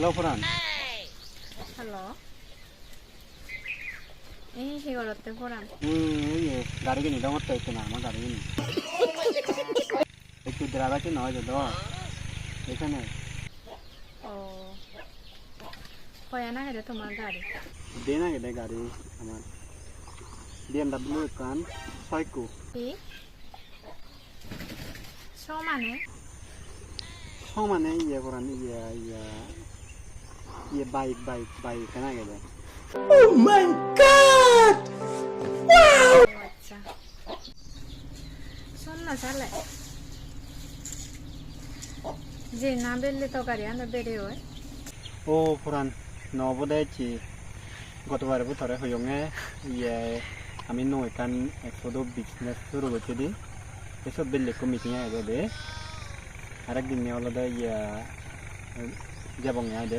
Hello Ferran hello এই হিগরতে পড়াম এই গাড়ি কিনি দাম তো একটু না আমার গাড়ি কিনি একটু কি নয় তো এখানে ও কয়া না গেলে তোমার গাড়ি দে না গেলে গাড়ি আমার বিএমডাব্লিউ কান ছয়কু কি সমানে সমানে ইয়ে করান ইয়া ইয়া ইয়ে বাইক বাইক বাইক কেনা গেলে ও আচ্ছা শোন না চালে। যে না বেরলে তো গাড়ি আমরা বেড়ে হয় ও ফুরান নবদাইছি গতবার বুথরে হইয়ঙে ইয়ে আমি নয়কান একশো বিজনেস শুরু করছি দি। এসব বেলেগ মিটিং আগে দে আরেকদিন আলাদা ইয়া যাবং আয় দে